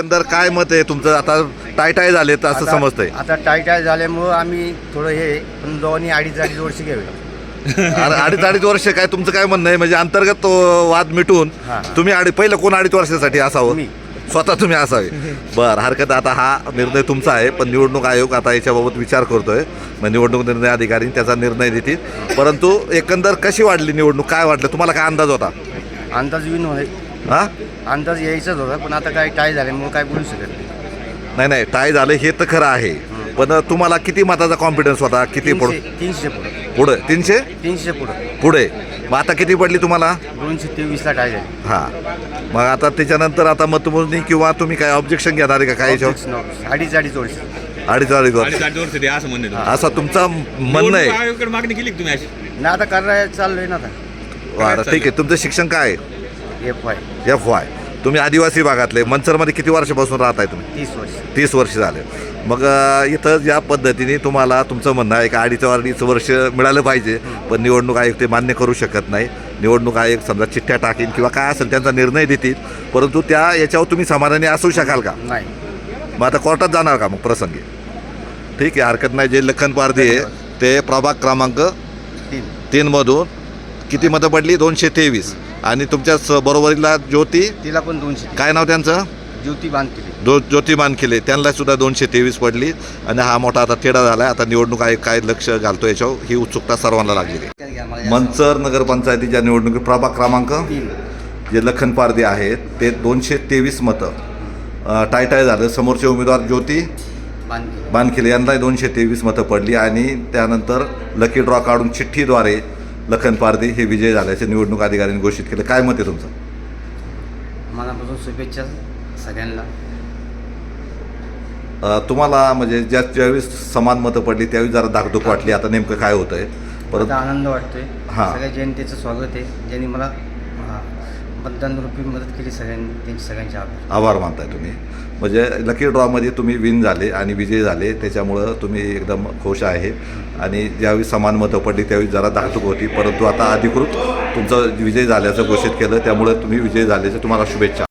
एकंदर काय मत आहे तुमचं? आता टाय टाय झाले तर असं आता- समजतंय. आता टाय टाय झाल्यामुळं आम्ही थोडं हे पण दोन्ही अडीच अडीच वर्ष घ्यावे अरे अडीच अडीच वर्ष काय? तुमचं काय म्हणणं आहे? म्हणजे अंतर्गत तो वाद मिटून हा. तुम्ही अडी पहिलं कोण अडीच वर्षासाठी असावं? मी. स्वतः तुम्ही असावे. बरं हरकत आता हा निर्णय तुमचा आहे पण निवडणूक आयोग आता याच्याबाबत विचार करतोय. मग निवडणूक निर्णय अधिकारी त्याचा निर्णय देतील. परंतु एकंदर कशी वाढली निवडणूक? काय वाटलं? तुम्हाला काय अंदाज होता? अंदाज विन होय हा? अंदाज यायचाच होता पण आता काय टाय झाल्यामुळं काय बोलू शकत नाही. नाही नाही टाय झालं हे तर खरं आहे. पण तुम्हाला किती मताचा कॉन्फिडन्स होता? किती पुढं? तीनशे तीनशे पुढं. पुढे? तीनशे? तीनशे पुढं. पुढे. मग आता किती पडली तुम्हाला? दोनशे तेवीसला टाय झाली. हा. मग आता त्याच्यानंतर आता मतमोजणी किंवा तुम्ही काय ऑब्जेक्शन घेणार आहे का काय याच्यावर? अडीच अडीच वर्ष. अडीच अडीच वर्ष. असं म्हणणं आहे असा तुमचा म्हणणं निवडणूक आहे आयोगाकडे मागणी केली का तुम्ही अशी? नाही आता करायला चाललोय ना आता. बरं ठीक आहे. तुमचं शिक्षण काय आहे? एफ वाय एफ वाय तुम्ही आदिवासी भागातले. मनसरमध्ये किती वर्षापासून राहत आहे तुम्ही? तीस वर्ष. तीस वर्ष झाले. मग अ, इथं ज्या पद्धतीने तुम्हाला तुमचं म्हणणं आहे का अडीच अडीच वर्ष मिळालं पाहिजे पण निवडणूक आयोग ते मान्य करू शकत नाही. निवडणूक आयोग समजा चिठ्ठ्या टाकीन किंवा काय असेल त्यांचा निर्णय देतील परंतु त्या याच्यावर तुम्ही समाधानी असू शकाल का? नाही. मग आता कोर्टात जाणार का मग प्रसंगी? ठीक आहे हरकत नाही. जे लखन पारधी आहे ते प्रभाग क्रमांक तीन. तीनमधून किती मतं पडली? दोनशे तेवीस. आणि तुमच्या बरोबरीला ज्योती? तिला पण दोनशे. काय नाव त्यांचं? ज्योती बांधकेली दो ज्योती मानखिले त्यांना सुद्धा दोनशे तेवीस पडली आणि हा मोठा आता तेढा झाला आता निवडणूक आयोग काय लक्ष घालतो याच्यावर ही उत्सुकता सर्वांना लागलेली आहे. मंचर नगरपंचायतीच्या निवडणुकीत प्रभाग क्रमांक जे लखन पारदे आहेत ते दोनशे तेवीस मतं अ, टायटाय झालं. समोरचे उमेदवार ज्योती बांधकेली बानखिले यांना दोनशे तेवीस मतं पडली आणि त्यानंतर लकी ड्रॉ काढून चिठ्ठीद्वारे लखन पारदी हे विजय झाल्याचे निवडणूक अधिकाऱ्यांनी घोषित केलं. काय मत आहे तुमचं? मनापासून शुभेच्छा सगळ्यांना. अ, तुम्हाला म्हणजे ज्या ज्यावेळेस समान मतं पडली त्यावेळी जरा धाकधूक वाटली. आता नेमकं काय होतं आहे परत आता आनंद वाटतोय. हा. सगळ्या जनतेचं स्वागत आहे. ज्यांनी मला हा, मतदान रूपी मदत केली सगळ्यांनी त्यांचे सगळ्यांचे आभार. आभार मानताय तुम्ही. म्हणजे लकी ड्रॉमध्ये तुम्ही विन झाले आणि विजय झाले त्याच्यामुळं तुम्ही एकदम खुश आहे. आणि ज्यावेळी समान मतं पडली त्यावेळी जरा धाकटूक होती. परंतु आता अधिकृत तुमचं विजय झाल्याचं घोषित केलं त्यामुळे तुम्ही विजय झाल्याचं तुम्हाला शुभेच्छा.